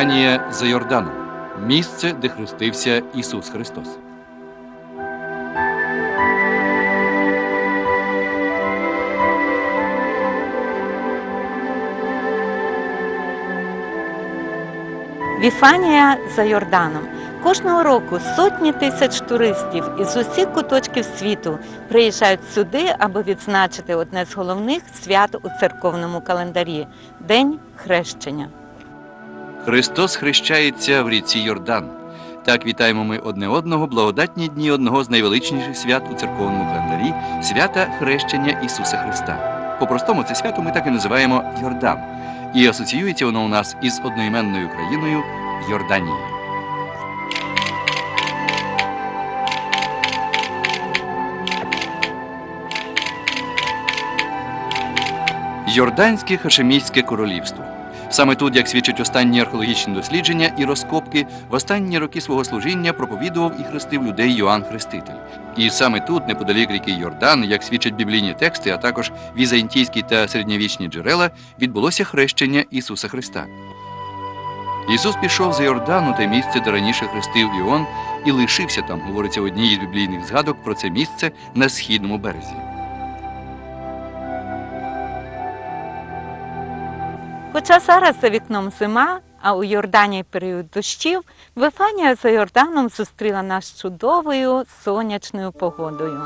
Віфанія за Йорданом місце, де хрестився Ісус Христос. Віфанія за Йорданом. Кожного року сотні тисяч туристів із усіх куточків світу приїжджають сюди, аби відзначити одне з головних свят у церковному календарі День хрещення. Христос хрещається в ріці Йордан. Так вітаємо ми одне одного благодатні дні одного з найвеличніших свят у церковному календарі свята хрещення Ісуса Христа. По-простому це свято ми так і називаємо Йордан. І асоціюється воно у нас із одноіменною країною Йорданією. Йорданське Хашемійське королівство. Саме тут, як свідчать останні археологічні дослідження і розкопки, в останні роки свого служіння проповідував і хрестив людей Йоанн Хреститель. І саме тут, неподалік ріки Йордан, як свідчать біблійні тексти, а також візантійські та середньовічні джерела, відбулося хрещення Ісуса Христа. Ісус пішов за Йордану те місце, де раніше хрестив Іон, і лишився там, говориться в одній із біблійних згадок про це місце на східному березі. Хоча зараз за вікном зима, а у Йордані період дощів, Вифанія за Йорданом зустріла нас чудовою сонячною погодою.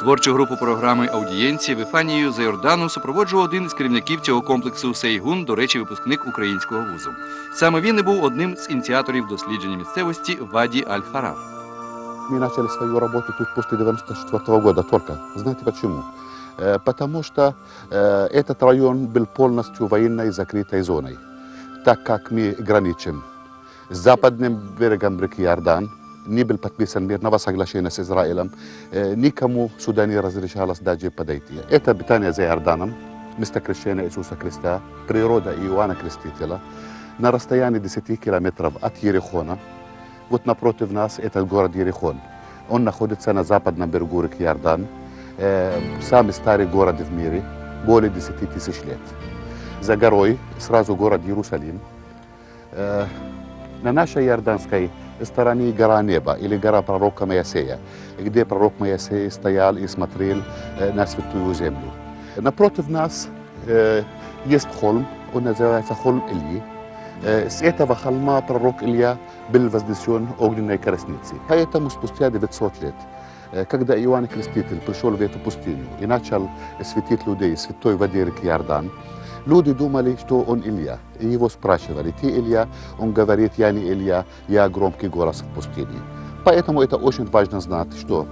Творчу групу програми Аудієнції Вифанією за Йордану супроводжував один із керівників цього комплексу Сейгун, до речі, випускник українського вузу. Саме він і був одним з ініціаторів дослідження місцевості Ваді Аль-Харар. Мы начали свою работу тут после 94 года только. Знаете почему? Э, Потому что э, этот район был полностью военной закрытой зоной, так как мы граничим с западным берегом реки Иордан, не был подписан мирного соглашения с Израилем, э, никому сюда не разрешалось даже подойти. Это обитание за Иорданом, место крещения Иисуса Христа, природа Иоанна Крестителя, на расстоянии 10 километров от Ерехона, вот напротив нас этот город Ерехон. Он находится на западном берегу реки Иордан. Э, самый старый город в мире, более 10 тысяч лет. За горой сразу город Иерусалим. Э, на нашей иорданской стороне гора Неба или гора пророка Моисея, где пророк Моисей стоял и смотрел э, на святую землю. Напротив нас э, есть холм, он называется холм Ильи. С этого холма пророк Илья был вознесен огненной колесницей. Поэтому спустя 900 лет, когда Иоанн Креститель пришел в эту пустыню и начал светить людей святой воде реки Иордан, люди думали, что он Илья. И его спрашивали, ты Илья? Он говорит, я не Илья, я громкий голос в пустыне. Поэтому это очень важно знать, что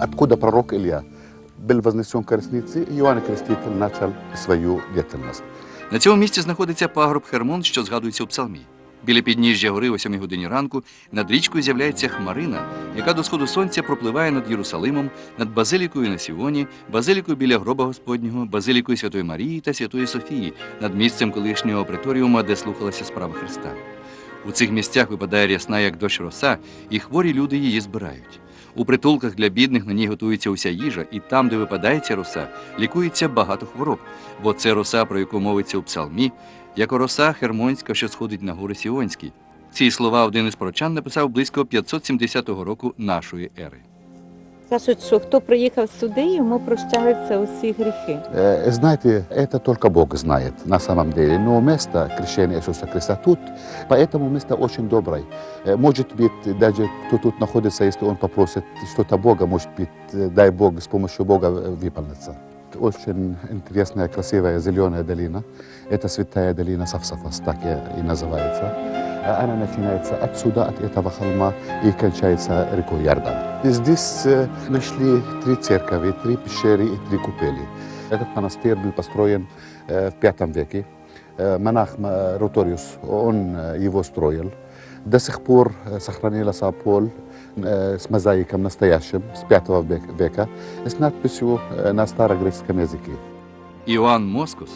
откуда пророк Илья был вознесен колесницей, Иоанн Креститель начал свою деятельность. На цьому місці знаходиться пагорб Хермон, що згадується у псалмі. Біля підніжжя гори о 7 годині ранку над річкою з'являється хмарина, яка до сходу сонця пропливає над Єрусалимом, над базилікою на Сіоні, базилікою біля гроба Господнього, базилікою Святої Марії та Святої Софії, над місцем колишнього преторіума, де слухалася справа Христа. У цих місцях випадає рясна, як дощ роса, і хворі люди її збирають. У притулках для бідних на ній готується уся їжа, і там, де випадає ця роса, лікується багато хвороб, бо це роса, про яку мовиться у псалмі, як роса Хермонська, що сходить на гори Сіонські. Ці слова один із прочан написав близько 570 року нашої ери. Кажуть, що хто приїхав сюди, йому прощаються усі гріхи. Э, Знаете, это только Бог знает на самом деле. Но место крещения Иисуса Христа тут, поэтому место очень доброе. Э, Может быть, даже кто тут находится, если он попросит что-то Бога, может быть, э, дай Бог, с помощью Бога э, выполнится. Очень интересная, красивая зеленая долина. Это святая долина Савсафас, так и и называется. А Она начинается отсюда, от этого холма, и кончается рекой Ярдан. И здесь э, нашли три церкви, три пещеры и три купели. Этот монастырь был построен э, в V веке. Э, Монах э, Роториус, он э, его строил. До сих пор э, сохранился пол э, с мозаиком настоящим, с V век- века, с надписью э, на старогреческом языке. Іоанн Москос,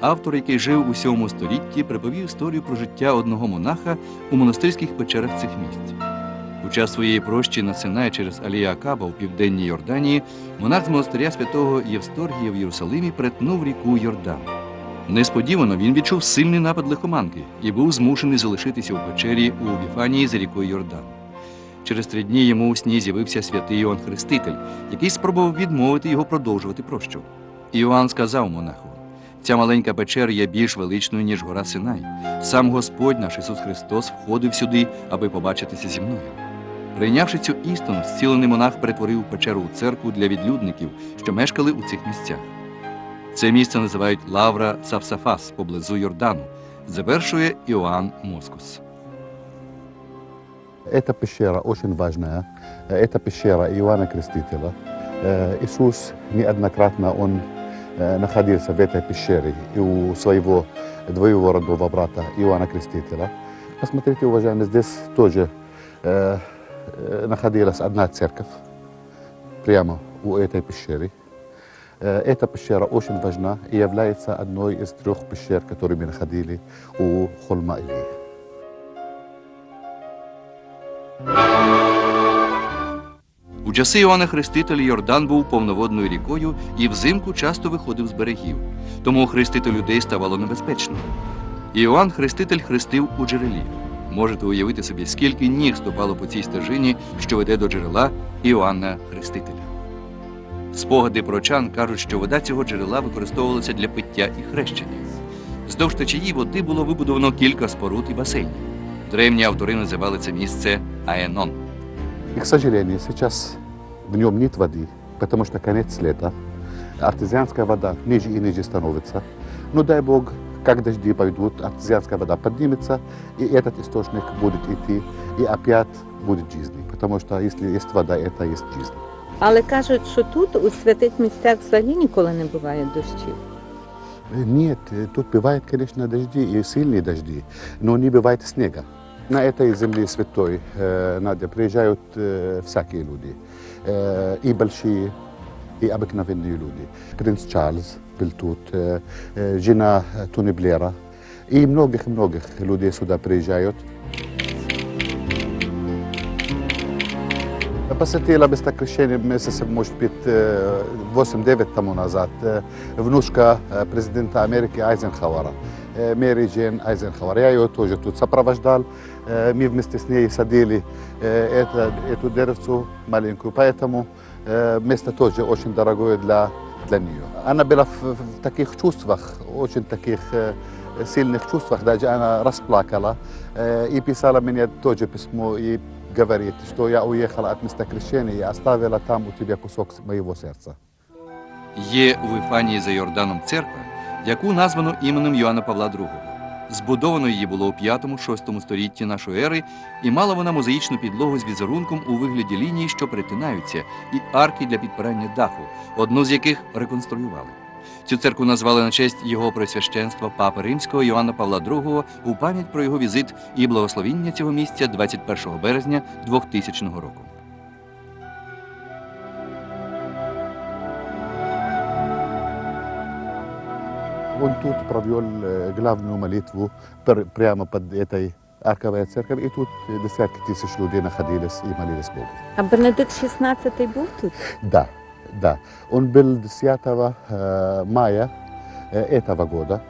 автор, який жив у сьомому столітті, приповів історію про життя одного монаха у монастирських печерах цих місць. У час своєї прощі на Синай через Алія Акаба у південній Йорданії монах з монастиря святого Євсторгія в Єрусалимі перетнув ріку Йордан. Несподівано він відчув сильний напад лихоманки і був змушений залишитися у печері у Віфанії за рікою Йордан. Через три дні йому у сні з'явився святий Іоанн Хреститель, який спробував відмовити його продовжувати прощу. Іоанн сказав монаху: ця маленька печера є більш величною, ніж гора Синай. Сам Господь наш Ісус Христос входив сюди, аби побачитися зі мною. Прийнявши цю істину, зцілений монах перетворив печеру у церкву для відлюдників, що мешкали у цих місцях. Це місце називають Лавра Савсафас поблизу Йордану, завершує Іоанн Москус. Эта пещера очень важная. Э, Это пещера Иоанна Крестителя. Э, Иисус неоднократно он э, находился в этой пещере и у своего двоюродного брата Иоанна Крестителя. Посмотрите, уважаемые, здесь тоже э, э, находилась одна церковь прямо у этой пещеры. Э, Эта пещера очень важна и является одной из трех пещер, которые мы находили у холма Илии. У часи Іоанна Хрестителя Йордан був повноводною рікою і взимку часто виходив з берегів, тому хрестити людей ставало небезпечно. Іоанн Хреститель хрестив у джерелі. Можете уявити собі, скільки ніг ступало по цій стежині, що веде до джерела Іоанна Хрестителя. Спогади прочан кажуть, що вода цього джерела використовувалася для пиття і хрещення. Вздовж течії води було вибудовано кілька споруд і басейнів. Древні автори називали це місце Аенон. И, к сожалению, сейчас в нем нет воды, потому что конец лета. Артезианская вода ниже и ниже становится. Но дай Бог, как дожди пойдут, артезианская вода поднимется, и этот источник будет идти, и опять будет жизнь. Потому что если есть вода, это есть жизнь. Але кажуть, що тут у святих місцях взагалі ніколи не буває дощів. Э, Нет, э, тут бывает, конечно, дожди и сильные дожди, но не бывает снега. На этой земле святой, э, Надя, приезжают э, всякие люди, э, и большие, и обыкновенные люди. Принц Чарльз был тут, э, э, жена э, Тони Блера, и многих-многих людей сюда приезжают. Посетила место крещения месяцев, может быть, э, 8-9 тому назад. э, Внучка э, президента Америки Айзенхауэра, э, Мэри Джейн Айзенхауэр. Я ее тоже тут сопровождал. Э, Мы вместе с ней садили э, это, эту деревцу маленькую, поэтому э, место тоже очень дорогое для, для нее. Она была в, в таких чувствах, очень таких э, сильных чувствах, даже она расплакала э, и писала мне тоже письмо и говорит, что я уехала от места крещения и оставила там у тебя кусок моего сердца. Є у Вифанії за Йорданом церква, яку названо іменем Йоанна Павла II. Збудовано її було у 5-6 столітті нашої ери, і мала вона мозаїчну підлогу з візерунком у вигляді ліній, що перетинаються, і арки для підпирання даху, одну з яких реконструювали. Цю церкву назвали на честь його пресвященства Папи Римського Йоанна Павла II у пам'ять про його візит і благословіння цього місця 21 березня 2000 року. Он тут провел э, главную молитву пр- прямо под этой арковой церковью, и тут десятки тысяч людей находились и молились Богу. А Бенедикт XVI був тут? Да, да. Он был 10 э, мая этого года.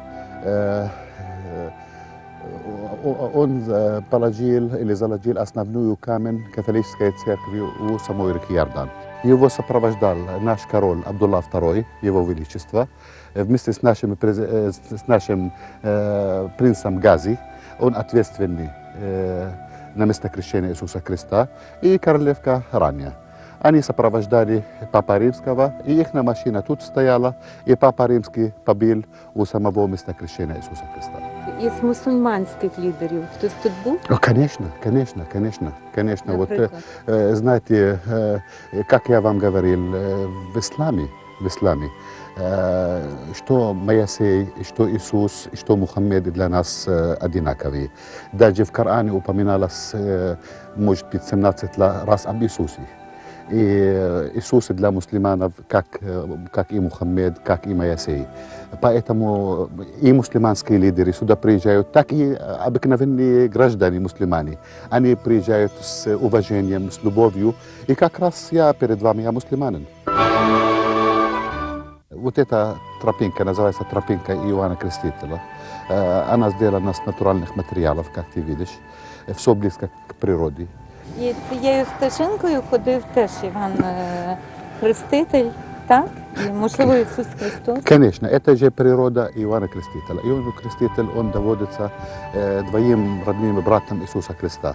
Он положил или заложил основную камень католической церкви у самой реки Иордан. Его сопровождал наш король Абдулла II, его величество, вместе с нашим, през- э, с с нашим э, принцем Гази. Он ответственный э, на место крещения Иисуса Христа, и королевка Рания. Они сопровождали Папа Римского, и их машина тут стояла, и Папа Римский побил у самого места крещения Иисуса Христа. Із мусульманських лідерів хтось тут був? О, конечно, конечно, конечно, конечно. Вот, э, Наприклад. э, знаете, э, как я вам говорил, э, в исламе, в исламе, э, что Моисей, что Иисус, что Мухаммед для нас э, одинаковые. Даже в Коране упоминалось, э, может быть, 17 ла- раз об Иисусе. И э, Иисус для мусульманов, как, э, как и Мухаммед, как и Моисей. Поэтому и мусульманские лидеры сюда приезжают, так и обыкновенные граждане мусульмане. Они приезжают с уважением, с любовью. И как раз я перед вами, я мусульманин. Вот эта тропинка, называется тропинка Иоанна Крестителя. Э, Она сделана с натуральных материалов, как ты видишь. Все близко к природе. І цією стежинкою ходив теж Іван е, Хреститель, так? І, можливо, Ісус Христос. Конечно, это же природа Иоанна Крестителя. Иоанн Креститель, он доводится э, двоим родным братом Иисуса Христа,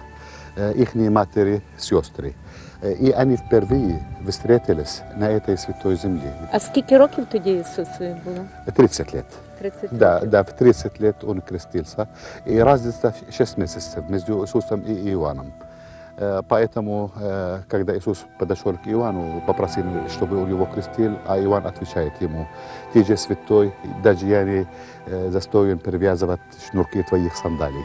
э, их матери, сестры. Э, и они впервые встретились на этой святой земле. А скільки років тоді Ісусові було? 30 лет. 30 Да, років. да, в 30 лет он крестился. И разница 6 месяцев между Иисусом и Иоанном. Э, Поэтому, э, когда Иисус подошел к Иоанну, попросил, чтобы он его крестил, а Иоанн отвечает ему, ты же святой, даже я не э, застоин перевязывать шнурки твоих сандалий.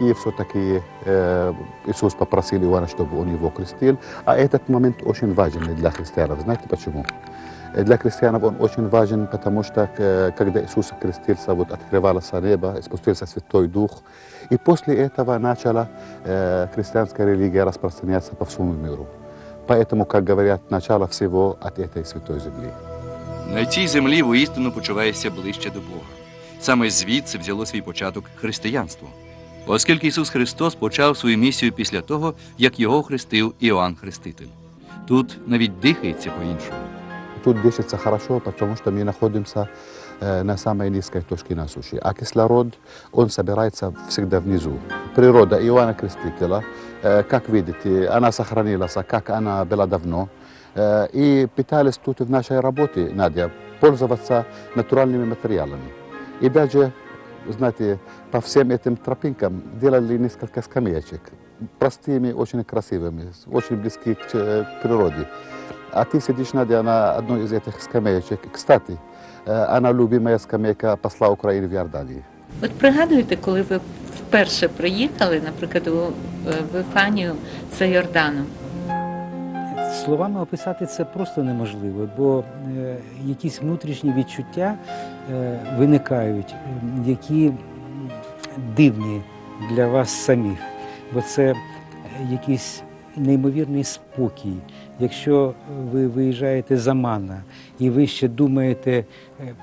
Э, И все-таки э, Иисус попросил Иоанна, чтобы он его крестил. А этот момент очень важен для христиан. Знаете почему? Э, Для христиан он очень важен, потому что э, когда Иисус крестился, вот открывалось небо, спустился Святой Дух. И после этого начала э, христианская религия распространяться по всему миру. Поэтому, как говорят, начало всего от этой святой земли. На цій землі воістину почуваєшся ближче до Бога. Саме звідси взяло свій початок християнство. Оскільки Ісус Христос почав свою місію після того, як його хрестив Іоанн Хреститель. Тут навіть дихається по-іншому. Тут дышится хорошо, потому что мы находимся э, на самой низкой точке на суше. А кислород, он собирается всегда внизу. Природа Иоанна Крестителя, э, как видите, она сохранилась, как она была давно. Э, И пытались тут в нашей работе, Надя, пользоваться натуральными материалами. И даже, знаете, по всем этим тропинкам делали несколько скамеечек. Простыми, очень красивыми, очень близки к э, к природе. А ты сидишь, Надя, на одной из этих скамеечек. Кстати, э, она любимая скамейка посла Украины в Иордании. От пригадуєте, коли ви вперше приїхали, наприклад, у е, Вифанію за Йорданом? Словами описати це просто неможливо, бо е, якісь внутрішні відчуття е, виникають, е, які дивні для вас самих. Бо це е, якийсь неймовірний спокій. Якщо ви виїжджаєте з Амана і ви ще думаєте е,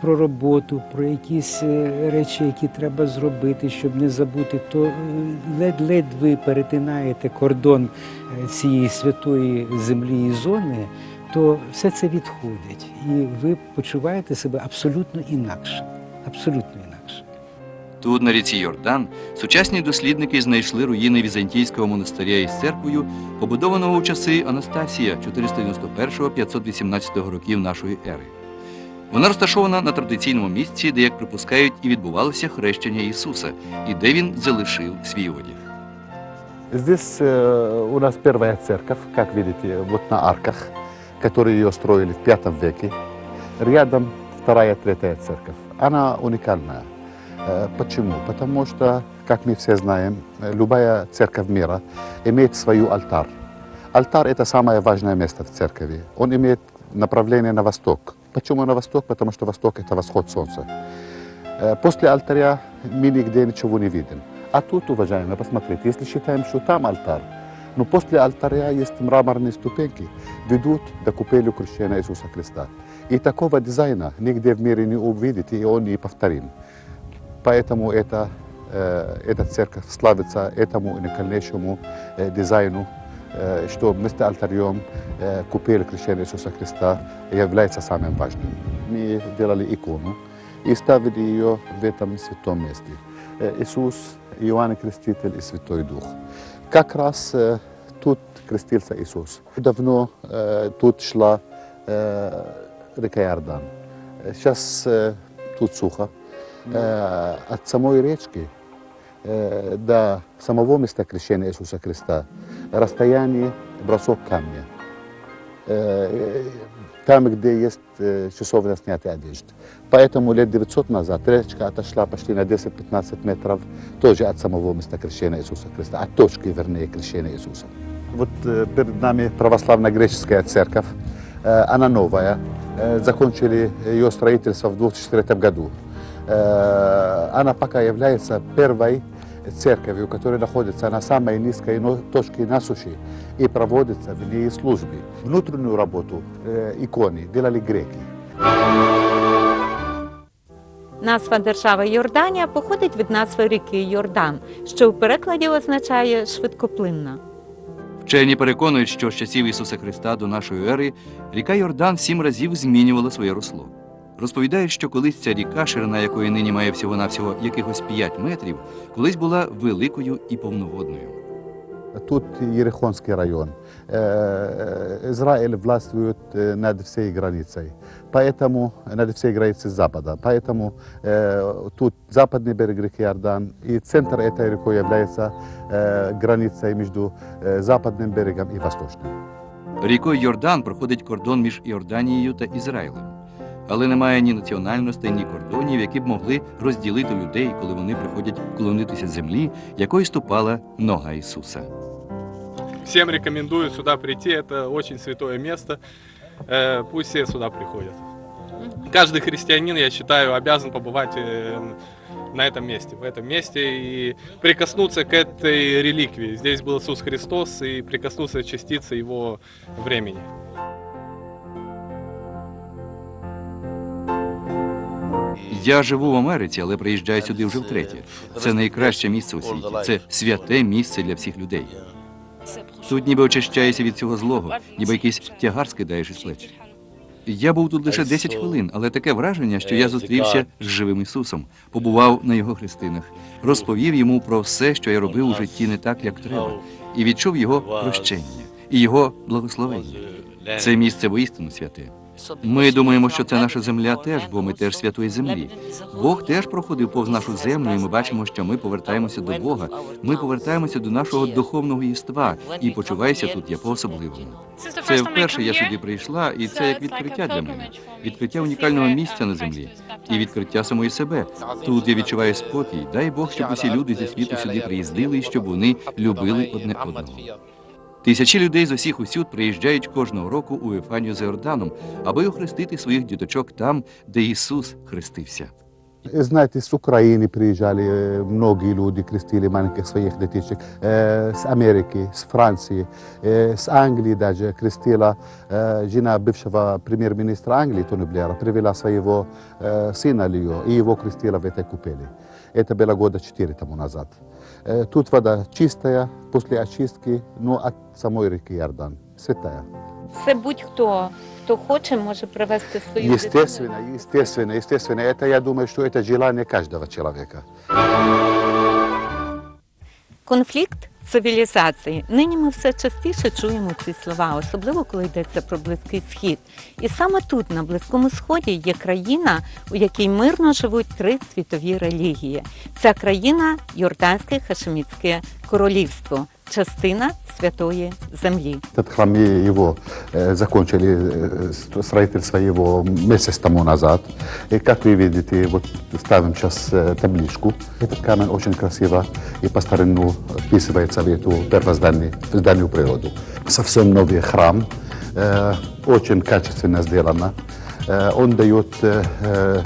про роботу, про якісь е, речі, які треба зробити, щоб не забути, то е, ледь-ледь ви перетинаєте кордон е, цієї святої землі і зони, то все це відходить, і ви почуваєте себе абсолютно інакше. Абсолютно інакше. Тут, на ріці Йордан, сучасні дослідники знайшли руїни візантійського монастиря із церквою, побудованого у часи Анастасія 491-518 років нашої ери. Вона розташована на традиційному місці, де, як припускають, і відбувалося хрещення Ісуса, і де він залишив свій одяг. Здесь э, у нас первая церковь, как видите, вот на арках, которые ее строили в V веке. Рядом вторая, третья церковь. Она уникальная. Э, Почему? Потому что, как мы все знаем, э, любая церковь мира имеет свой алтарь. Алтарь – это самое важное место в церкви. Он имеет направление на восток. Почему на восток? Потому что восток – это восход солнца. Э, После алтаря мы нигде ничего не видим. А тут, уважаемые, посмотрите, если считаем, что там алтарь, но после алтаря есть мраморные ступеньки, ведут до купелю крещения Иисуса Христа. И такого дизайна нигде в мире не увидите, и он не повторим. Поэтому это, э, эта церковь славится этому уникальнейшему э, дизайну, э, что вместо алтарем э, купель крещения Иисуса Христа является самым важным. Мы делали икону и ставили ее в этом святом месте. Э, Иисус, Иоанн Креститель и Святой Дух. Как раз э, тут крестился Иисус. Давно э, тут шла э, река Иордан. Э, Сейчас э, тут сухо. Э, от самой речки э, до самого места крещения Иисуса Христа расстояние бросок камня. Там, где есть э, часовня снятия одежды. Поэтому лет 900 назад речка отошла почти на 10-15 метров тоже от самого места крещения Иисуса Христа, от точки, вернее, крещения Иисуса. Вот э, перед нами православная греческая церковь, Э, она новая. Закончили ее строительство в 2004 году. Она пока является первой церковью, которая находится на самой низкой но- точке на суше и проводится в ней службы. Внутреннюю работу э, иконы делали греки. Назва держави Йорданія походить від назви ріки Йордан, що у перекладі означає швидкоплинна. Вчені переконують, що з часів Ісуса Христа до нашої ери ріка Йордан сім разів змінювала своє русло. Розповідають, що колись ця ріка, ширина якої нині має всього-навсього якихось 5 метрів, колись була великою і повноводною. Тут Ерехонский район. Э, Израиль властвует э, над всей границей, поэтому над всей границей Запада. Поэтому э, тут западный берег реки Иордан и центр этой реки является э, границей между э, западным берегом и восточным. Рікою Йордан проходить кордон між Іорданією та Ізраїлем. Але немає ні національностей, ні кордонів, які б могли розділити людей, коли вони приходять вклонитися землі, якою ступала нога Ісуса. Всем рекомендую сюда прийти, это очень святое место. Э, Пусть все сюда приходят. Каждый христианин, я считаю, обязан побывать э, на этом месте, в этом месте и прикоснуться к этой реликвии. Здесь был Иисус Христос и прикоснуться к частице Его времени. Я живу в Америці, але приїжджаю сюди вже втретє. Це найкраще місце у світі. Це святе місце для всіх людей. Тут ніби очищаєшся від цього злого, ніби якийсь тягар скидаєш із плеч. Я був тут лише 10 хвилин, але таке враження, що я зустрівся з живим Ісусом, побував на його хрестинах, розповів йому про все, що я робив у житті не так, як треба, і відчув його прощення і його благословення. Це місце воістину святе. Ми думаємо, що це наша земля теж, бо ми теж святої землі. Бог теж проходив повз нашу землю, і ми бачимо, що ми повертаємося до Бога. Ми повертаємося до нашого духовного єства, і почуваюся тут я по-особливому. Це вперше я сюди прийшла, і це як відкриття для мене. Відкриття унікального місця на землі і відкриття самої себе. Тут я відчуваю спокій. Дай Бог, щоб усі люди зі світу сюди приїздили, і щоб вони любили одне одного. Тисячі людей з усіх усюд приїжджають кожного року у Ефанію за Йорданом, аби охрестити своїх діточок там, де Ісус хрестився. Знаете, с Украины приезжали э, многие люди, крестили маленьких своих детишек, э, с Америки, с Франции, э, с Англии даже крестила э, жена бывшего премьер-министра Англии Тони Блера, привела своего э, сына Лио и его крестила в этой купели. Это было года четыре тому назад. Э, Тут вода чистая, после очистки, но от самой реки Иордан, святая. Це будь-хто, хто хоче, може привезти свою дитину. Естественно, естественно, естественно. Это, я думаю, что это желание каждого человека. Конфлікт цивілізації. Нині ми все частіше чуємо ці слова, особливо коли йдеться про Близький Схід. І саме тут, на Близькому Сході, є країна, у якій мирно живуть три світові релігії. Ця країна Йорданське Хашемітське королівство, частина святої землі. Этот храм и его э, закончили э, ст- строительство его месяц тому назад. И как вы видите, вот ставим сейчас э, табличку. Этот камень очень красиво и по старину вписывается в эту первозданную зданную природу. Совсем новый храм, э, очень качественно сделано. Э, он дает э, э,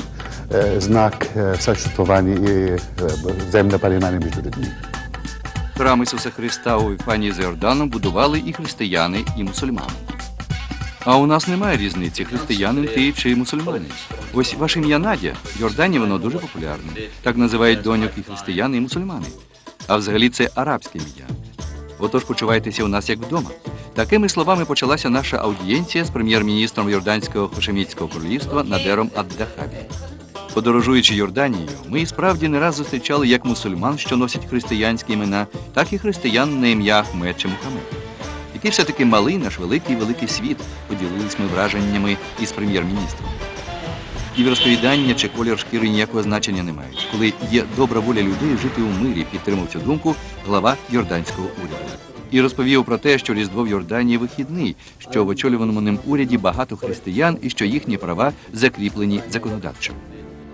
э, знак э, существования и э, взаимопонимания между людьми. Храм Ісуса Христа у Ефанії за Йорданом будували і християни, і мусульмани. А у нас немає різниці, християнин ти чи мусульманин. Ось ваше ім'я Надя. В Йордані воно дуже популярне. Так називають доньок і християни, і мусульмани. А взагалі це арабське ім'я. Отож почувайтеся у нас як вдома. Такими словами почалася наша аудієнція з прем'єр-міністром Йорданського Хашемітського королівства Надером Аддахабі. Подорожуючи Йорданією, ми і справді не раз зустрічали як мусульман, що носять християнські імена, так і християн на ім'я Ахмед чи Мухаммед. Який все-таки малий наш великий великий світ, поділились ми враженнями із прем'єр-міністром. І в чи колір шкіри ніякого значення не мають. Коли є добра воля людей жити у мирі, підтримав цю думку глава Йорданського уряду. І розповів про те, що Різдво в Йорданії вихідний, що в очолюваному ним уряді багато християн і що їхні права закріплені законодавчо.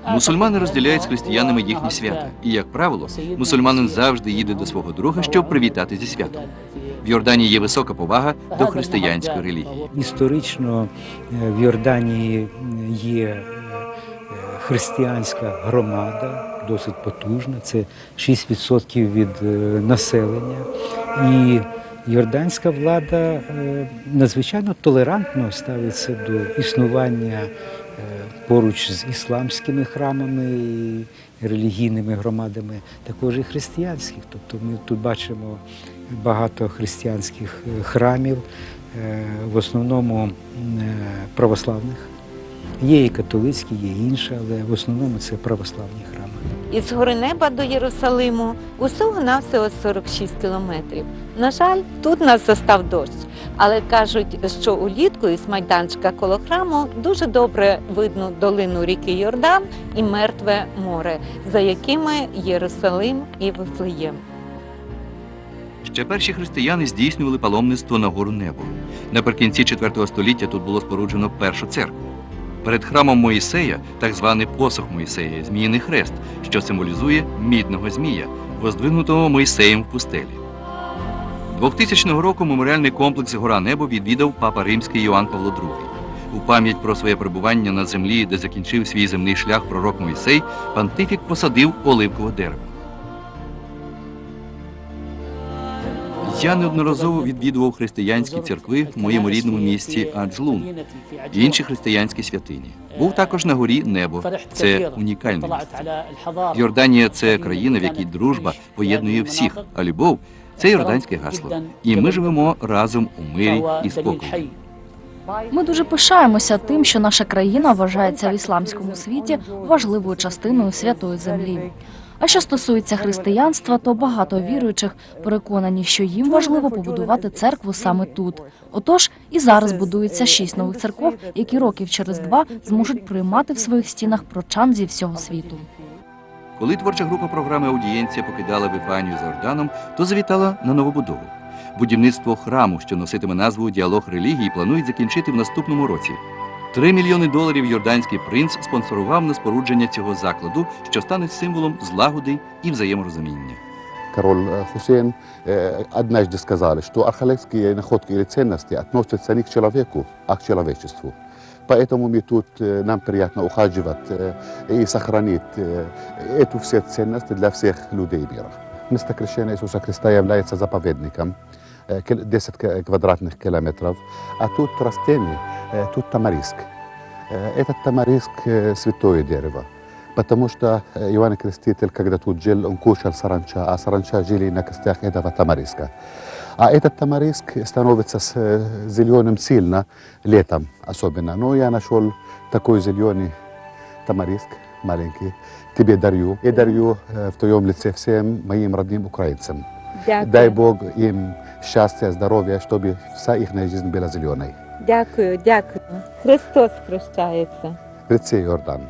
Мусульмани розділяють з християнами їхні свята, і, як правило, мусульманин завжди їде до свого друга, щоб привітати зі святом. В Йорданії є висока повага до християнської релігії. Історично е, в Йорданії є е, е, християнська громада, досить потужна, це 6% від е, населення. І йорданська влада е, надзвичайно толерантно ставиться до існування поруч з ісламськими храмами і релігійними громадами, також і християнських. Тобто ми тут бачимо багато християнських е, храмів, е, в основному е, православних. Є і католицькі, є інші, але в основному це православні храми. Із гори неба до Єрусалиму усього навсього 46 кілометрів. На жаль, тут нас застав дощ. Але кажуть, що улітку із майданчика коло храму дуже добре видно долину ріки Йордан і Мертве море, за якими Єрусалим і Вифлеєм. Ще перші християни здійснювали паломництво на гору небо. Наприкінці IV століття тут було споруджено першу церкву. Перед храмом Моїсея так званий посох Моїсея, зміїний хрест, що символізує мідного змія, воздвигнутого Моїсеєм в пустелі. 2000 року меморіальний комплекс Гора Небо відвідав папа римський Йоанн Павло II. У пам'ять про своє перебування на землі, де закінчив свій земний шлях пророк Моїсей, пантифік посадив оливкове дерево. Я неодноразово відвідував християнські церкви в моєму рідному місті Аджлун інші християнські святині. Був також на горі Небо. Це унікальне місце. Йорданія це країна, в якій дружба поєднує всіх, а любов це йорданське гасло. І ми живемо разом у мирі і спокої. Ми дуже пишаємося тим, що наша країна вважається в ісламському світі важливою частиною святої землі. А що стосується християнства, то багато віруючих переконані, що їм важливо побудувати церкву саме тут. Отож, і зараз будується шість нових церков, які років через два зможуть приймати в своїх стінах прочан зі всього світу. Коли творча група програми Аудієнція покидала Вифанію за Орданом, то завітала на новобудову. Будівництво храму, що носитиме назву Діалог релігії, планують закінчити в наступному році. Три мільйони доларів йорданський принц спонсорував на спорудження цього закладу, що стане символом злагоди і взаєморозуміння. Король э, Хусейн э, однажды сказали, что археологические находки или ценности относятся не к человеку, а к человечеству. Поэтому мы тут, э, нам приятно ухаживать э, и сохранить э, эту все ценности для всех людей мира. Место крещения Иисуса Христа является заповедником, э, кил- 10 к- квадратных километров, а тут растение, э, тут тамариск. Э, Этот тамариск э, святое дерево. Потому что Иоанн Креститель, когда тут жил, он кушал саранча, а саранча жили на костях этого тамариска. А этот тамариск становится зеленым сильно летом особенно. Но я нашел такой зеленый тамариск маленький, тебе дарю. И дарю в твоем лице всем моим родным украинцам. Дай Бог им счастья, здоров'я, щоб вся їхня жизнь була зеленою. Дякую, дякую. Христос прощається. Прицей Иордан.